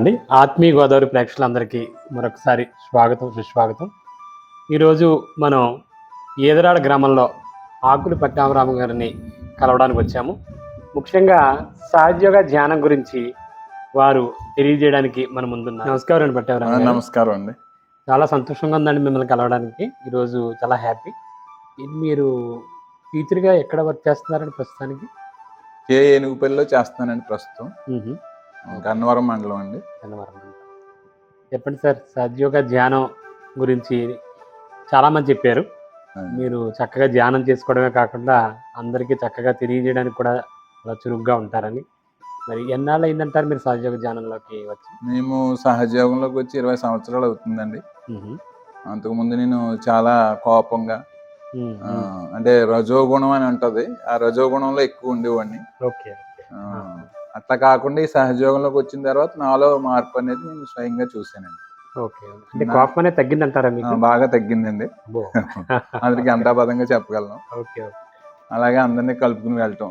అండి. ఆత్మీయ గోదావరి ప్రేక్షకులందరికీ మరొకసారి స్వాగతం సుస్వాగతం. ఈరోజు మనం ఈదరాడ గ్రామంలో ఆకులు పట్టామరామ గారిని కలవడానికి వచ్చాము. ముఖ్యంగా సహజయోగ ధ్యానం గురించి వారు తెలియజేయడానికి మన ముందున్నారు. నమస్కారం అండి పట్టామరామ. నమస్కారం అండి. చాలా సంతోషంగా ఉందండి మిమ్మల్ని కలవడానికి. ఈరోజు చాలా హ్యాపీ. మీరు టీచర్గా ఎక్కడ వర్క్ చేస్తున్నారండి ప్రస్తుతానికి? కే ఏనుగుపల్లిలో చేస్తానండి ప్రస్తుతం. గన్నవరం మండలం అండి. ధన్యవాదం చెప్పండి సార్ సహజయోగ ధ్యానం గురించి చాలా మంది చెప్పారు. మీరు చక్కగా ధ్యానం చేసుకోవడమే కాకుండా అందరికీ చక్కగా తెలియజేయడానికి కూడా చాలా చురుగ్గా ఉంటారని. మరి ఎన్నాళ్ళు అయిందంటారు మీరు సహజయోగ ధ్యానంలోకి వచ్చి? మేము సహజయోగంలోకి వచ్చి ఇరవై సంవత్సరాలు అవుతుందండి. అంతకుముందు నేను చాలా కోపంగా అంటే రజోగుణం అని ఉంటది ఆ రజోగుణంలో ఎక్కువ ఉండేవాడిని. ఓకే. అట్లా కాకుండా ఈ సహజయోగంలోకి వచ్చిన తర్వాత నాలో మార్పు అనేది నేను స్వయంగా చూశానండి. ఓకే. అంటే కోపం అనేది తగ్గిందంటారా ఆ, మీకు బాగా తగ్గిందండి. అందరికి అంటాపదంగా చెప్పగలను. ఓకే అలాగే అందరినీ కలుపుకుని వెళ్ళటం.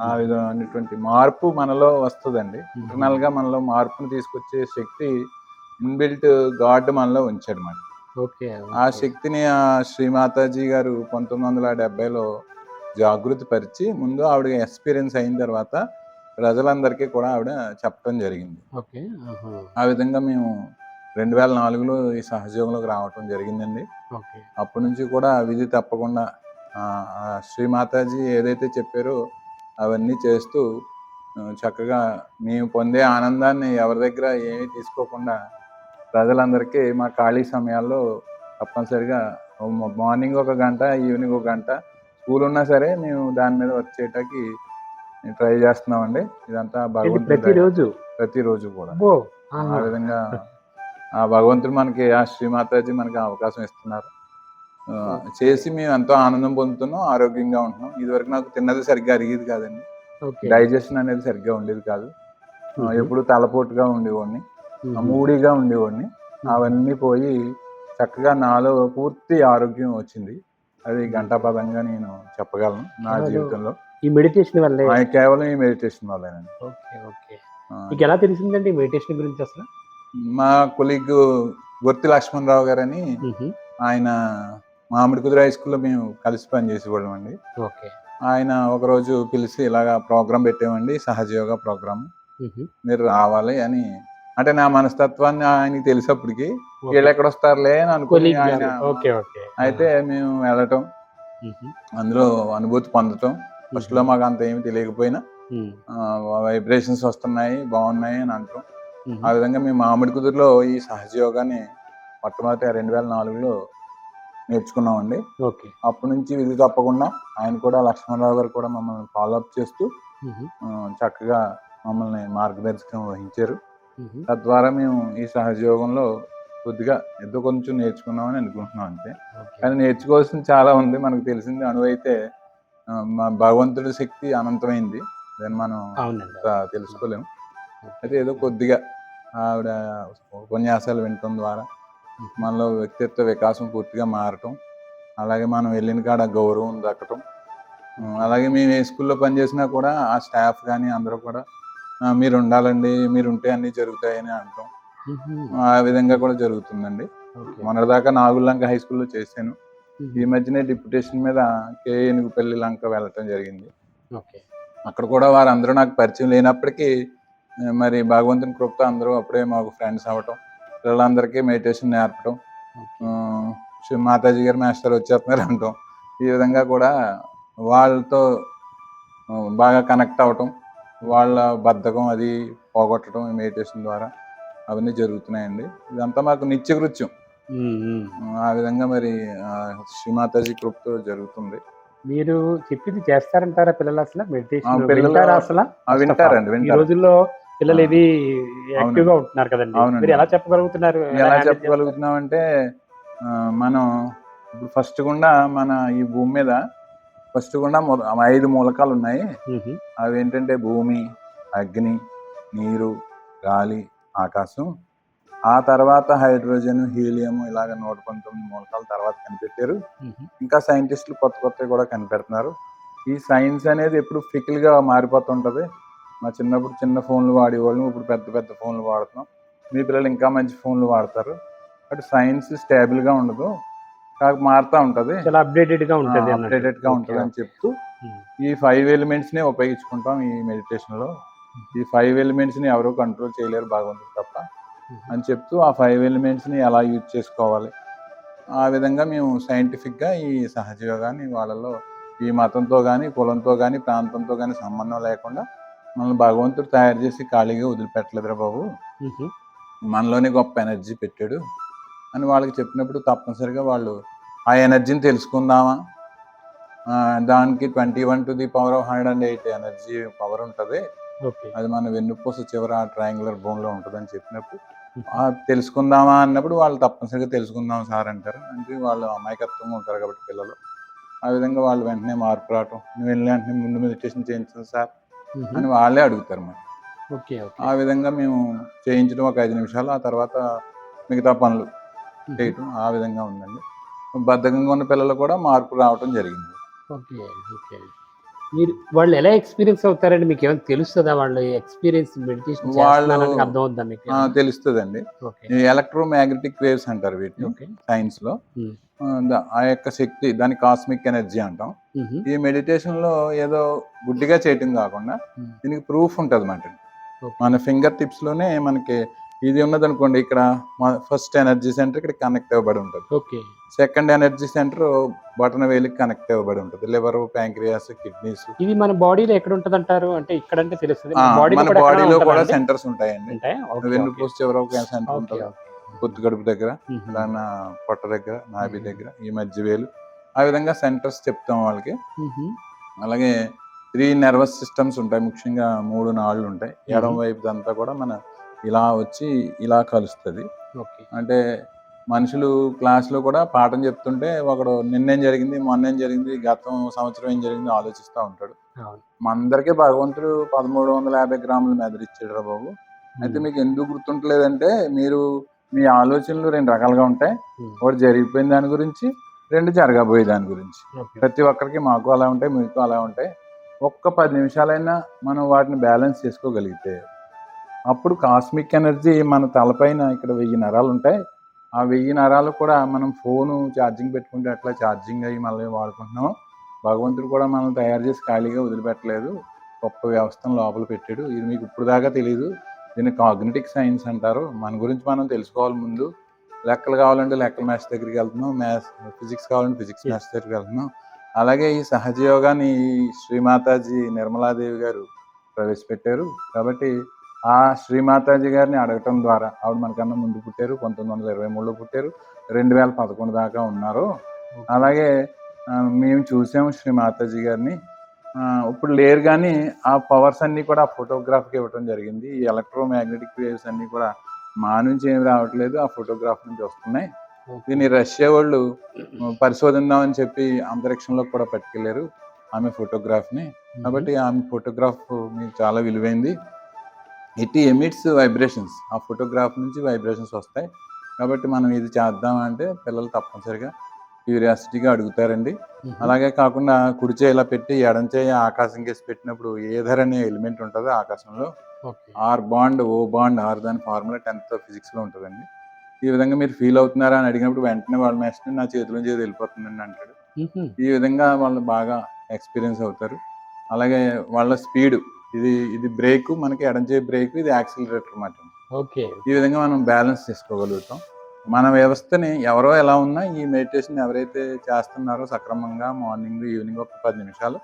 ఆ విధమైనటువంటి మార్పు మనలో వస్తుందండి. ఇంటర్నల్గా మనలో మార్పుని తీసుకొచ్చే శక్తి ఇన్బిల్ట్ గాడ్ మనలో ఉంచాడు మరి ఓకే ఆ శక్తిని ఆ శ్రీమాతాజీ గారు పంతొమ్మిది వందల డెబ్బైలో జాగృతి పరిచి ముందు ఆవిడ ఎక్స్పీరియన్స్ అయిన తర్వాత ప్రజలందరికీ కూడా ఆవిడ చెప్పడం జరిగింది. ఓకే. ఆ విధంగా మేము రెండు వేల నాలుగులో ఈ సహజయోగంలోకి రావటం జరిగిందండి. అప్పటి నుంచి కూడా విధి తప్పకుండా ఆ శ్రీమాతాజీ ఏదైతే చెప్పారో అవన్నీ చేస్తూ చక్కగా మేము పొందే ఆనందాన్ని ఎవరి దగ్గర ఏమీ తీసుకోకుండా ప్రజలందరికీ మా ఖాళీ సమయాల్లో తప్పనిసరిగా మార్నింగ్ ఒక గంట ఈవినింగ్ ఒక గంట స్కూల్ ఉన్నా సరే మేము దాని మీద వర్క్ చేయటానికి ట్రై చేస్తున్నామండి. ఇదంతా ఇది భగవంతుడి. ప్రతిరోజు? ప్రతిరోజు కూడా. ఆ. విధంగా ఆ భగవంతుడు మనకి ఆ శ్రీమాతాజీ మనకి అవకాశం ఇస్తున్నారు. చేసి మేము ఎంతో ఆనందం పొందుతున్నాం ఆరోగ్యంగా ఉంటున్నాం. ఇదివరకు నాకు తిన్నది సరిగ్గా అరిగేది కాదండి. డైజెషన్ అనేది సరిగ్గా ఉండేది కాదు. ఎప్పుడు తలపోటుగా ఉండేవాడిని. మూడీగా ఉండేవాడిని. అవన్నీ పోయి చక్కగా నాలో పూర్తి ఆరోగ్యం వచ్చింది. అది గంటాపదంగా నేను చెప్పగలను నా జీవితంలో. ఈ మెడిటేషన్ వల్లే? కేవలం ఈ మెడిటేషన్ వల్లేనండి ఓకే ఓకే. మీకు ఎలా తెలిసిందండి మెడిటేషన్ గురించి అసలు? మా కొలీగ్ గుర్తి లక్ష్మణరావు గారని మ్మ్. ఆయన మామిడి కుదురు హై స్కూల్లో మేము కలిసి పనిచేసేవాళ్ళం అండి. ఓకే. ఆయన ఒకరోజు పిలిచి ఇలాగా ప్రోగ్రామ్ పెట్టామండి సహజయోగ ప్రోగ్రామ్. మీరు రావాలి అని. అంటే నా మనస్తత్వాన్ని ఆయనకి తెలిసప్పటికి వీళ్ళు ఎక్కడ వస్తారులే అని అనుకుని ఆయన గారు. Okay okay. అయితే మేము వెళ్ళటం. అందులో అనుభూతి పొందటం. ఫస్ట్లో మాకు అంత ఏమి తెలియకపోయినా. వైబ్రేషన్స్ వస్తున్నాయి బాగున్నాయి అని అంటాం. ఆ విధంగా మేము మామిడి కుదురులో ఈ సహజయోగాన్ని మొట్టమొదటి రెండు వేల నాలుగులో నేర్చుకున్నామండి ఓకే అప్పటి నుంచి విధి తప్పకుండా ఆయన కూడా లక్ష్మణరావు గారు కూడా మమ్మల్ని ఫాలో అప్ చేస్తూ చక్కగా మమ్మల్ని మార్గదర్శకం వహించారు. తద్వారా మేము ఈ సహజయోగంలో కొద్దిగా ఏదో కొంచెం నేర్చుకున్నామని అనుకుంటున్నాం అంతే. కానీ నేర్చుకోవాల్సింది చాలా ఉంది మనకు తెలిసింది అణువైతే మా భగవంతుడి శక్తి అనంతమైంది. దాన్ని మనం తెలుసుకోలేము అయితే ఏదో కొద్దిగా ఆవిడ ఉపన్యాసాలు వినటం ద్వారా మనలో వ్యక్తిత్వ వికాసం పూర్తిగా మారటం అలాగే మనం వెళ్ళిన కాడ గౌరవం దక్కటం అలాగే మేము ఏ స్కూల్లో పనిచేసినా కూడా ఆ స్టాఫ్ కానీ అందరూ కూడా "ఆ, మీరు ఉండాలండి మీరు ఉంటే అన్నీ జరుగుతాయని అంటాం. ఆ విధంగా కూడా జరుగుతుందండి. మొన్నటిదాకా నాగులంక హై స్కూల్లో చేశాను. ఈ మధ్యనే డిప్యుటేషన్ మీద కే ఏనుగుపల్లి లంక వెళ్ళటం జరిగింది. ఓకే. అక్కడ కూడా వారందరూ నాకు పరిచయం లేనప్పటికీ మరి భగవంతుని కృపతో అందరూ అప్పుడే మాకు ఫ్రెండ్స్ అవ్వటం పిల్లలందరికీ మెడిటేషన్ నేర్పడం ఆ, శ్రీ మాతాజీ గారు మాస్టర్ వచ్చేస్తున్నారు అంటాం. ఈ విధంగా కూడా వాళ్ళతో బాగా కనెక్ట్ అవ్వటం వాళ్ళ బద్ధకం అది పోగొట్టడం మెడిటేషన్ ద్వారా అవన్నీ జరుగుతున్నాయండి. ఇదంతా మాకు నిత్యకృత్యం. ఆ విధంగా మరి ఆ, శ్రీ మాతాజీ కృపతో జరుగుతుంది. మీరు చెప్పింది చేస్తారంటారా పిల్లలు అసలు? మెడిటేషన్ పిల్లలు- అసలు? వింటారండి ఈ రోజుల్లో పిల్లలు. ఇది యాక్టివ్గా ఉంటున్నారు కదండి. మీరు ఎలా చెప్పగలుగుతున్నారు? ఎలా handle చెప్పగలుగుతున్నామంటే ఆ, మనం ఇప్పుడు ఫస్ట్ గుండా మన ఈ భూమి మీద ఫస్ట్ గుండా ఐదు మూలకాలు ఉన్నాయి. అవి ఏంటంటే భూమి అగ్ని నీరు గాలి ఆకాశం. ఆ తర్వాత హైడ్రోజన్ హీలియం ఇలాగ నూట పంతొమ్మిది మూలకాల తర్వాత కనిపెట్టారు. ఇంకా సైంటిస్టులు కొత్త కొత్తవి కూడా కనిపెడుతున్నారు. ఈ సైన్స్ అనేది ఎప్పుడు ఫికిల్గా మారిపోతుంటది. మా చిన్నప్పుడు చిన్న ఫోన్లు వాడేవాళ్ళం ఇప్పుడు పెద్ద పెద్ద ఫోన్లు వాడుతున్నాం. మీ పిల్లలు ఇంకా మంచి ఫోన్లు వాడతారు. బట్ సైన్స్ స్టేబుల్గా ఉండదు. కాక మారుతూ ఉంటుంది. చాలా అప్డేటెడ్గా ఉంటుంది. అప్డేటెడ్గా ఉంటుంది అని చెప్తూ. ఈ ఫైవ్ ఎలిమెంట్స్నే ఉపయోగించుకుంటాం ఈ మెడిటేషన్లో. ఈ ఫైవ్ ఎలిమెంట్స్ని ఎవరు కంట్రోల్ చేయలేరు భగవంతుడు తప్ప. అని చెప్తూ ఆ ఫైవ్ ఎలిమెంట్స్ని ఎలా యూజ్ చేసుకోవాలి. ఆ విధంగా మేము సైంటిఫిక్గా ఈ సహజ యోగాని వాళ్ళలో ఈ మతంతో కానీ కులంతో కానీ ప్రాంతంతో కానీ సంబంధం లేకుండా మనల్ని భగవంతుడు తయారు చేసి ఖాళీగా వదిలిపెట్టలేదురా బాబు. మనలోనే గొప్ప ఎనర్జీ పెట్టాడు అని వాళ్ళకి చెప్పినప్పుడు తప్పనిసరిగా వాళ్ళు ఆ ఎనర్జీని తెలుసుకుందామా? దానికి twenty one to the power of hundred and eight energy power ఉంటుంది. అది మన వెన్నుపూస చివర ట్రయాంగులర్ బోన్లో ఉంటుందని చెప్పినప్పుడు తెలుసుకుందామా అన్నప్పుడు వాళ్ళు తప్పనిసరిగా తెలుసుకుందాం సార్ అంటారు. అంటే వాళ్ళు అమాయకత్వంగా ఉంటారు కాబట్టి పిల్లలు. ఆ విధంగా వాళ్ళు వెంటనే మార్పు రావటం నువ్వు వెళ్ళిన వెంటనే ముందు మెడిటేషన్ చేయించాలి సార్. అని వాళ్ళే అడుగుతారు మరి. ఆ విధంగా మేము చేయించడం ఒక ఐదు నిమిషాలు ఆ తర్వాత మిగతా పనులు. చేయటం ఆ విధంగా ఉందండి. బద్ధకంగా ఉన్న పిల్లలు కూడా మార్పు రావటం జరిగింది. ఓకే ఓకే మీరు వాళ్ళు ఎలా ఎక్స్పీరియన్స్ అవుతారండి మీకు ఏమైనా తెలుస్తుందా వాళ్ళు ఎక్స్పీరియన్స్ మెడిటేషన్ వాళ్ళు- అర్థం అవుద్దా మీకు తెలుస్తుందండి ఓకే ఈ ఎలక్ట్రోమాగ్నెటిక్ వేవ్స్ అంటారు వీటిని సైన్స్లో Hmm. ఆ, యొక్క శక్తి దాని కాస్మిక్ ఎనర్జీ అంటాం ఉహు. ఈ మెడిటేషన్లో ఏదో గుడ్డిగా చేయటం కాకుండా Hmm. దీనికి ప్రూఫ్ ఉంటుంది. మన ఫింగర్ టిప్స్లోనే మనకి ఇది ఉన్నది అనుకోండి ఇక్కడ ఫస్ట్ ఎనర్జీ సెంటర్ ఇక్కడ కనెక్ట్ అవ్వబడి ఉంటుంది. Okay. Second energy centre button వేలికి కనెక్ట్ అవ్వబడి ఉంటుంది. లివర్ ప్యాంక్రియాస్ కిడ్నీస్ ఇది మన బాడీలో ఎక్కడ ఉంటది అంటారు అంటే ఇక్కడ అంటే తెలుస్తుంది మన బాడీలో కూడా సెంటర్స్ ఉంటాయండి. వెన్నుపూస చివర ఒక సెంటర్ ఉంటుంది. పొత్తు గడుపు దగ్గర ఉహు. ఇలా నా పొట్ట దగ్గర నాభి. దగ్గర ఈ మధ్య వేలు. ఆ విధంగా సెంటర్స్ చెప్తాం వాళ్ళకి. అలాగే త్రీ నర్వస్ సిస్టమ్స్ ఉంటాయి. ముఖ్యంగా మూడు నాళ్ళు ఉంటాయి. ఎడమ Mhm. వైపు అంతా కూడా మన ఇలా వచ్చి ఇలా కలుస్తుంది. అంటే మనుషులు క్లాస్లో కూడా పాఠం చెప్తుంటే ఒకడు నిన్నేం జరిగింది మొన్న ఏం జరిగింది గతం సంవత్సరం ఏం జరిగింది ఆలోచిస్తూ ఉంటాడు. మనందరికీ భగవంతుడు పదమూడు వందల యాభై గ్రాముల మెదడిచ్చాడు రా బాబు. అయితే మీకు ఎందుకు గుర్తుంటలేదంటే మీరు మీ ఆలోచనలు రెండు రకాలుగా ఉంటాయి. ఒకటి జరిగిపోయిన దాని గురించి రెండు జరగబోయే దాని గురించి. ప్రతి ఒక్కరికి మాకు అలా ఉంటాయి మీకు అలా ఉంటాయి. ఒక్క పది నిమిషాలైనా మనం వాటిని బ్యాలెన్స్ చేసుకోగలిగితే అప్పుడు కాస్మిక్ ఎనర్జీ మన తలపైన ఇక్కడ వెయ్యి నరాలు ఉంటాయి. ఆ వెయ్యి నరాలు కూడా మనం ఫోను ఛార్జింగ్ పెట్టుకుంటే అట్లా ఛార్జింగ్ అయ్యి మళ్ళీ వాడుకుంటున్నాం. భగవంతుడు కూడా మనం తయారు చేసి ఖాళీగా వదిలిపెట్టలేదు. గొప్ప వ్యవస్థను లోపల పెట్టాడు. ఇది మీకు ఇప్పుడు దాకా తెలియదు దీన్ని కాగ్నెటిక్ సైన్స్ అంటారు. మన గురించి మనం తెలుసుకోవాలి ముందు. లెక్కలు కావాలంటే లెక్కల మ్యాథ్స్ దగ్గరికి వెళ్తున్నాం. మ్యాథ్స్ ఫిజిక్స్ కావాలంటే ఫిజిక్స్ మ్యాథ్స్ దగ్గరికి వెళ్తున్నాం. అలాగే ఈ సహజ యోగాని శ్రీమాతాజీ నిర్మలాదేవి గారు ప్రవేశపెట్టారు. కాబట్టి ఆ శ్రీమాతాజీ గారిని అడగటం ద్వారా ఆవిడ మనకన్నా ముందు పుట్టారు పంతొమ్మిది వందల ఇరవై మూడులో పుట్టారు రెండు వేల పదకొండు దాకా ఉన్నారు. అలాగే మేము చూసాము శ్రీ మాతాజీ గారిని. ఇప్పుడు లేరు కానీ ఆ పవర్స్ అన్ని కూడా ఫోటోగ్రాఫ్కి ఇవ్వటం జరిగింది. ఈ ఎలక్ట్రోమాగ్నెటిక్ వేవ్స్ అన్ని కూడా మా నుంచి ఏమి రావట్లేదు ఆ ఫోటోగ్రాఫ్ నుంచి వస్తున్నాయి. దీన్ని రష్యా వాళ్ళు పరిశోధిద్దామని చెప్పి అంతరిక్షంలోకి కూడా పట్టుకెళ్ళారు ఆమె ఫోటోగ్రాఫ్ని. కాబట్టి ఆమె ఫోటోగ్రాఫ్ మీకు చాలా విలువైంది. ఇట్ ఎమిట్స్ వైబ్రేషన్స్ ఆ ఫోటోగ్రాఫ్ నుంచి వైబ్రేషన్స్ వస్తాయి. కాబట్టి మనం ఇది చేద్దాం అంటే పిల్లలు తప్పనిసరిగా క్యూరియాసిటీగా అడుగుతారండి. అలాగే కాకుండా కుడి చేయి ఇలా పెట్టి ఎడం చేయి ఆకాశం కేసి పెట్టినప్పుడు ఏధర్ అనే ఎలిమెంట్ ఉంటుంది ఆకాశంలో. R bond O bond R దాని ఫార్ములా టెన్త్ ఫిజిక్స్లో ఉంటుందండి. ఈ విధంగా మీరు ఫీల్ అవుతున్నారా అని అడిగినప్పుడు వెంటనే వాళ్ళ మేస్టర్ నా చేతిలో చేతి వెళ్ళిపోతుందండి అంటాడు. ఈ విధంగా వాళ్ళు బాగా ఎక్స్పీరియన్స్ అవుతారు. అలాగే వాళ్ళ స్పీడ్ ఇది ఇది బ్రేక్ మనకి ఎడం చేయి బ్రేక్ ఇది యాక్సిలరేటర్ అన్నమాట ఓకే. ఈ విధంగా మనం బ్యాలెన్స్ చేసుకోగలుగుతాం. మన వ్యవస్థని ఎవరో ఎలా ఉన్నా ఈ మెడిటేషన్ ఎవరైతే చేస్తున్నారో సక్రమంగా మార్నింగ్ ఈవినింగ్ ఒక పది నిమిషాలు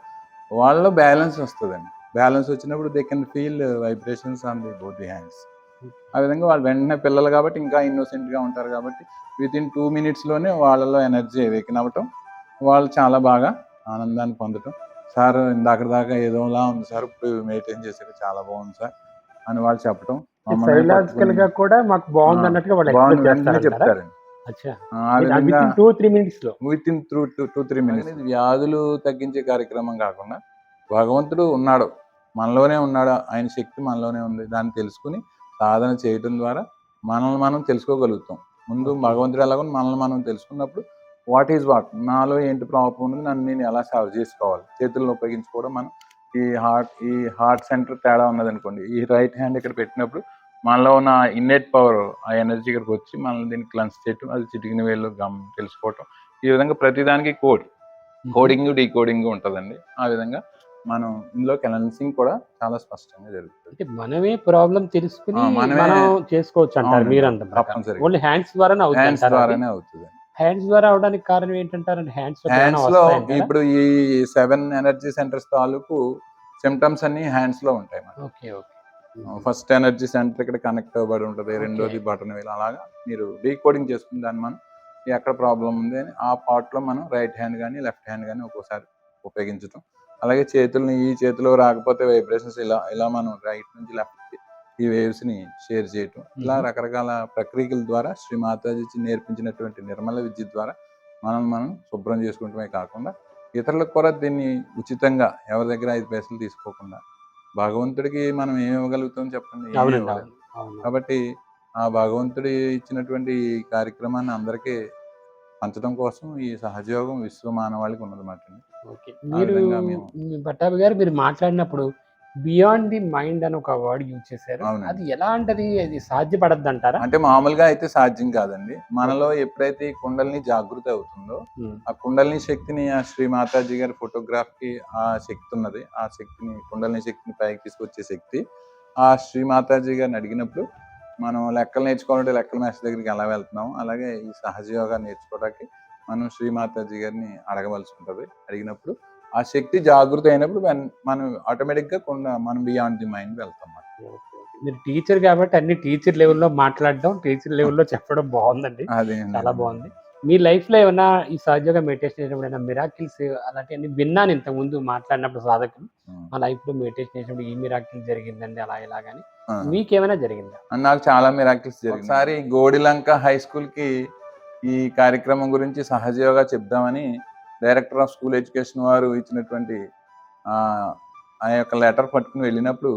వాళ్ళలో బ్యాలెన్స్ వస్తుందండి. బ్యాలెన్స్ వచ్చినప్పుడు they can feel vibrations on the both the hands ఆ విధంగా వాళ్ళు వెంటనే పిల్లలు కాబట్టి ఇంకా innocent గా ఉంటారు కాబట్టి విత్ ఇన్ టూ మినిట్స్లోనే వాళ్ళలో ఎనర్జీ ఎవేకిన్ అవ్వటం వాళ్ళు చాలా బాగా ఆనందాన్ని పొందటం. సార్ ఇందాక దాకా ఏదోలా ఉంది సార్ ఇప్పుడు మెడిటేషన్ చేశారు చాలా బాగుంది సార్ అని వాళ్ళు సైలాజికల్గా కూడా మాకు బాగుంది అన్నట్టుగా వాళ్ళు చెప్తారండి. Within through two to three minutes వ్యాధులు తగ్గించే కార్యక్రమం కాకుండా భగవంతుడు ఉన్నాడు మనలోనే ఉన్నాడు ఆయన శక్తి మనలోనే ఉంది దాన్ని తెలుసుకుని సాధన చేయటం ద్వారా మనల్ని మనం తెలుసుకోగలుగుతాం. ముందు. భగవంతుడు ఎలాగో మనల్ని మనం తెలుసుకున్నప్పుడు వాట్ ఈజ్ వాట్? నాలో ఏంటి ప్రాబ్లం ఉంది నన్ను నేను ఎలా సాల్వ్ చేసుకోవాలి? చేతుల్లో ఉపయోగించుకోవడం మనం ఈ హార్ట్ ఈ హార్ట్ సెంటర్ తేడా ఉన్నది అనుకోండి ఈ రైట్ హ్యాండ్ ఇక్కడ పెట్టినప్పుడు మనలో ఉన్న ఇన్నెట్ పవర్ ఆ ఎనర్జీ ఇక్కడికి వచ్చి మనల్ని దీన్ని క్లన్స్ చేయటం అది చిటికిన వేలు గమ్ తెలుసుకోవటం. ఈ విధంగా ప్రతిదానికి కోడ్ కోడింగ్ డీకోడింగ్ ఉంటుందండి. ఆ విధంగా మనం ఇందులో కెలెన్సింగ్ కూడా చాలా స్పష్టంగా జరుగుతుంది. అంటే మనమే ప్రాబ్లం తెలుసుకుని మనం చేసుకోవచ్చు అంటారు. మీరు అంటారు. ఓన్లీ హ్యాండ్స్ ద్వారానే అవుతుంది హ్యాండ్స్? ద్వారానే అవుతుంది. హ్యాండ్స్ ద్వారా అవడానికి కారణం ఏంటంటారు హ్యాండ్స్ హ్యాండ్స్లో ఇప్పుడు ఈ సెవెన్ ఎనర్జీ సెంటర్స్ తాలూకు సిమ్టమ్స్ అన్ని హ్యాండ్స్లో ఉంటాయి okay okay. First energy centre ఇక్కడ కనెక్ట్ అవ్వబడి ఉంటుంది రెండోది బటన్ వేలు అలాగా మీరు డీకోడింగ్ చేసుకుని దాన్ని మనం ఎక్కడ ప్రాబ్లం ఉంది అని ఆ part లో మనం రైట్ హ్యాండ్ కానీ లెఫ్ట్ హ్యాండ్ కానీ ఒక్కోసారి ఉపయోగించటం అలాగే చేతుల్ని ఈ చేతిలో రాకపోతే వైబ్రేషన్స్ ఇలా ఇలా మనం రైట్ నుంచి లెఫ్ట్ ఈ వేవ్స్ని షేర్ చేయటం. ఇలా. రకరకాల ప్రక్రియల ద్వారా శ్రీ మాతాజీ నేర్పించినటువంటి నిర్మల విద్య ద్వారా మనం మనం శుభ్రం చేసుకుంటమే కాకుండా ఇతరులకు కూడా దీన్ని ఉచితంగా ఎవరి దగ్గర ఐదు పైసలు తీసుకోకుండా భగవంతుడికి మనం ఏమి ఇవ్వగలుగుతాం చెప్పండి? కాబట్టి ఆ భగవంతుడి ఇచ్చినటువంటి ఈ కార్యక్రమాన్ని అందరికీ పంచడం కోసం ఈ సహజయోగం విశ్వ మానవాళికి ఉన్నదన్నమాట ఆ మీరు పట్టాభి గారు మీరు మాట్లాడినప్పుడు బియాండ్ ది మైండ్ అని ఒక వర్డ్ యూజ్ చేశారు. అది ఎలాంటిది? అది సాధ్యపడద్దు అంటారా అంటే మామూలుగా అయితే సాధ్యం కాదండి. మనలో ఎప్పుడైతే ఈ కుండల్ని జాగృతి అవుతుందో ఆ కుండలిని శక్తిని ఆ శ్రీ మాతాజీ గారి ఫోటోగ్రాఫ్కి ఆ శక్తి ఉన్నది. ఆ శక్తిని కుండలిని శక్తిని పైకి తీసుకొచ్చే శక్తి ఆ శ్రీ మాతాజీ గారిని అడిగినప్పుడు మనం లెక్కలు నేర్చుకోవాలంటే లెక్కల మేస్టర్ దగ్గరికి ఎలా వెళ్తున్నాం? అలాగే ఈ సహజ యోగా నేర్చుకోవడానికి మనం శ్రీ మాతాజీ గారిని అడగవలసి ఉంటుంది. అడిగినప్పుడు ఆ శక్తి జాగృతి అయినప్పుడు మన- మనం ఆటోమేటిక్గా కొండ మనం బియాండ్ ది మైండ్ వెళ్తాం. మీరు టీచర్ కాబట్టి అన్ని టీచర్ లెవెల్లో మాట్లాడడం టీచర్ లెవెల్లో చెప్పడం బాగుందండి. చాలా బాగుంది. మీ లైఫ్లో ఏమైనా ఈ సహజంగా మెడిటేషన్ చేసినప్పుడు ఏమైనా మిరాకిల్స్ అలాంటివన్నీ విన్నాను ఇంతకు ముందు మాట్లాడినప్పుడు సాధకులు. మా లైఫ్లో మెడిటేషన్ చేసినప్పుడు ఈ మిరాకిల్ జరిగిందండి అలా ఇలాగని ఆ. మీకేమైనా జరిగిందా? నాకు చాలా మిరాకిల్స్ జరిగింది ఒకసారి గోడిలంక హై స్కూల్కి ఈ కార్యక్రమం గురించి సహజయోగా చెప్దామని డైరెక్టర్ ఆఫ్ స్కూల్ ఎడ్యుకేషన్ వారు ఇచ్చినటువంటి ఆ యొక్క లెటర్ పట్టుకుని వెళ్ళినప్పుడు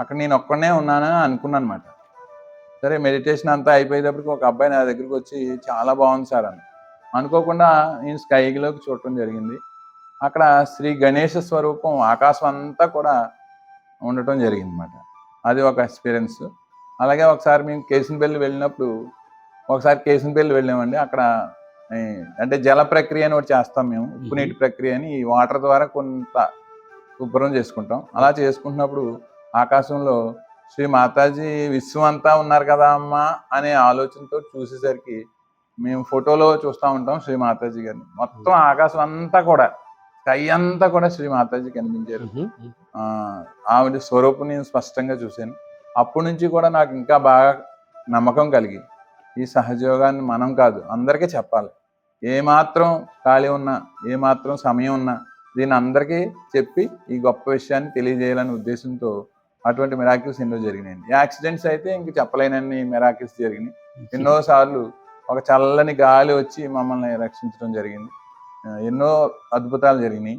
అక్కడ నేను ఒక్కడనే ఉన్నానని అనుకున్నాను అనమాట సరే మెడిటేషన్ అంతా అయిపోయేటప్పటికి ఒక అబ్బాయి నా దగ్గరికి వచ్చి చాలా బాగుంది సార్ అని. అనుకోకుండా నేను స్కైలోకి చూడటం జరిగింది. అక్కడ శ్రీ గణేష స్వరూపం ఆకాశం అంతా కూడా ఉండటం జరిగింది అనమాట అది ఒక ఎక్స్పీరియన్స్. అలాగే ఒకసారి మేము కేసునపల్లి వెళ్ళినప్పుడు ఒకసారి కేసునపల్లి వెళ్ళామండి. అక్కడ అంటే జల ప్రక్రియ అని ఒకటి చేస్తాం మేము ఉప్పు నీటి ప్రక్రియ అని ఈ వాటర్ ద్వారా కొంత శుభ్రం చేసుకుంటాం. అలా చేసుకుంటున్నప్పుడు ఆకాశంలో శ్రీ మాతాజీ విశ్వం అంతా ఉన్నారు కదా అమ్మా అనే ఆలోచనతో చూసేసరికి మేము ఫోటోలో చూస్తూ ఉంటాం శ్రీ మాతాజీ గారిని. మొత్తం ఆకాశం అంతా కూడా స్కై అంతా కూడా శ్రీ మాతాజీ కనిపించారు. ఆవిడ స్వరూపం నేను స్పష్టంగా చూశాను. అప్పటి నుంచి కూడా నాకు ఇంకా బాగా నమ్మకం కలిగి ఈ సహజయోగాన్ని మనం కాదు అందరికీ చెప్పాలి. ఏమాత్రం ఖాళీ ఉన్నా ఏమాత్రం సమయం ఉన్నా దీన్ని అందరికీ చెప్పి ఈ గొప్ప విషయాన్ని తెలియజేయాలనే ఉద్దేశంతో అటువంటి మెరాకిల్స్ ఎన్నో జరిగినాయండి యాక్సిడెంట్స్ అయితే ఇంక చెప్పలేనన్ని మెరాకిల్స్ జరిగినాయి. ఎన్నోసార్లు ఒక చల్లని గాలి వచ్చి మమ్మల్ని రక్షించడం జరిగింది. ఎన్నో అద్భుతాలు జరిగినాయి.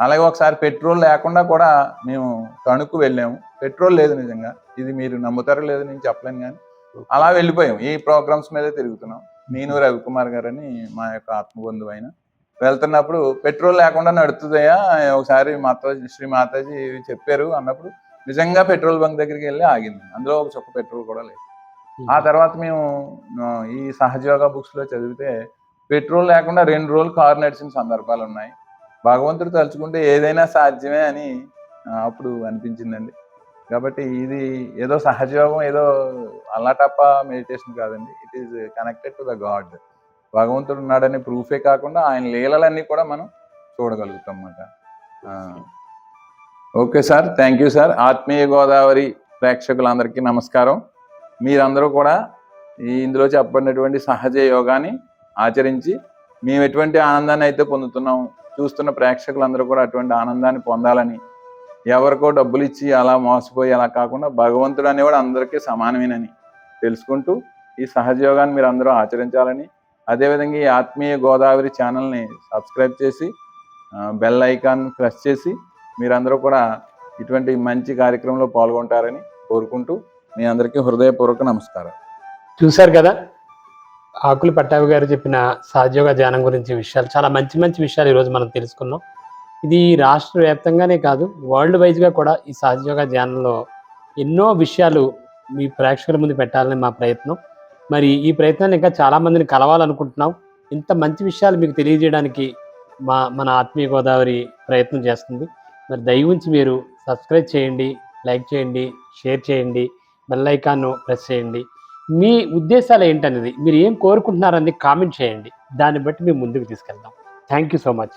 అలాగే ఒకసారి పెట్రోల్ లేకుండా కూడా మేము తణుకు వెళ్ళాము. పెట్రోల్ లేదు నిజంగా. ఇది మీరు నమ్ముతారో లేదో నేను చెప్పలేను కానీ అలా వెళ్ళిపోయాం. ఈ ప్రోగ్రామ్స్ మీదే తిరుగుతున్నాం. నేను రవికుమార్ గారని మా యొక్క ఆత్మబంధువు అయిన వెళ్తున్నప్పుడు పెట్రోల్ లేకుండా నడుతుందయ్యా ఒకసారి మాతాజీ శ్రీ మాతాజీ చెప్పారు అన్నప్పుడు నిజంగా పెట్రోల్ బంక్ దగ్గరికి వెళ్ళి ఆగింది. అందులో ఒక చొక్క పెట్రోల్ కూడా లేదు. ఆ తర్వాత మేము ఈ సహజయోగ బుక్స్లో చదివితే పెట్రోల్ లేకుండా రెండు రోజులు కారు నడిచిన సందర్భాలు ఉన్నాయి భగవంతుడు తలుచుకుంటే ఏదైనా సాధ్యమే అని అప్పుడు అనిపించిందండి. కాబట్టి ఇది ఏదో సహజయోగం ఏదో అల్లాటప్ప మెడిటేషన్ కాదండి. It is connected to the god భగవంతుడు ఉన్నాడనే ప్రూఫే కాకుండా ఆయన లీలలన్నీ కూడా మనం చూడగలుగుతాం అన్నమాట. Okay sir thank you sir. ఆత్మీయ గోదావరి ప్రేక్షకులందరికీ నమస్కారం. మీరందరూ కూడా ఈ ఇందులో చెప్పబడినటువంటి సహజ యోగాని ఆచరించి మేము ఎటువంటి ఆనందాన్ని అయితే పొందుతున్నాం చూస్తున్న ప్రేక్షకులందరూ కూడా అటువంటి ఆనందాన్ని పొందాలని ఎవరికో డబ్బులు ఇచ్చి అలా మోసపోయి అలా కాకుండా భగవంతుడు అనేవాడు అందరికీ సమానమేనని తెలుసుకుంటూ ఈ సహజయోగాన్ని మీరు అందరూ ఆచరించాలని అదేవిధంగా ఈ ఆత్మీయ గోదావరి ఛానల్ని సబ్స్క్రైబ్ చేసి బెల్ ఐకాన్ ప్రెస్ చేసి మీరందరూ కూడా ఇటువంటి మంచి కార్యక్రమంలో పాల్గొంటారని కోరుకుంటూ మీ అందరికీ హృదయపూర్వక నమస్కారం. చూశారు కదా? ఆకులు పట్టావి గారు చెప్పిన సహజయోగ ధ్యానం గురించి విషయాలు చాలా మంచి మంచి విషయాలు ఈరోజు మనం తెలుసుకున్నాం. ఇది రాష్ట్ర వ్యాప్తంగానే కాదు వరల్డ్ వైజ్గా కూడా ఈ సహజయోగ ధ్యానంలో ఎన్నో విషయాలు మీ ప్రేక్షకుల ముందు పెట్టాలని మా ప్రయత్నం. మరి ఈ ప్రయత్నాన్ని ఇంకా చాలామందిని కలవాలనుకుంటున్నాం. ఇంత మంచి విషయాలు మీకు తెలియజేయడానికి మా మన ఆత్మీయ గోదావరి ప్రయత్నం చేస్తుంది. మరి దయ ఉంచి మీరు సబ్స్క్రైబ్ చేయండి లైక్ చేయండి షేర్ చేయండి బెల్ ఐకాన్ను ప్రెస్ చేయండి. మీ ఉద్దేశాలు ఏంటనేది మీరు ఏం కోరుకుంటున్నారని కామెంట్ చేయండి. దాన్ని బట్టి మేము ముందుకు తీసుకెళ్దాం. Thank you so much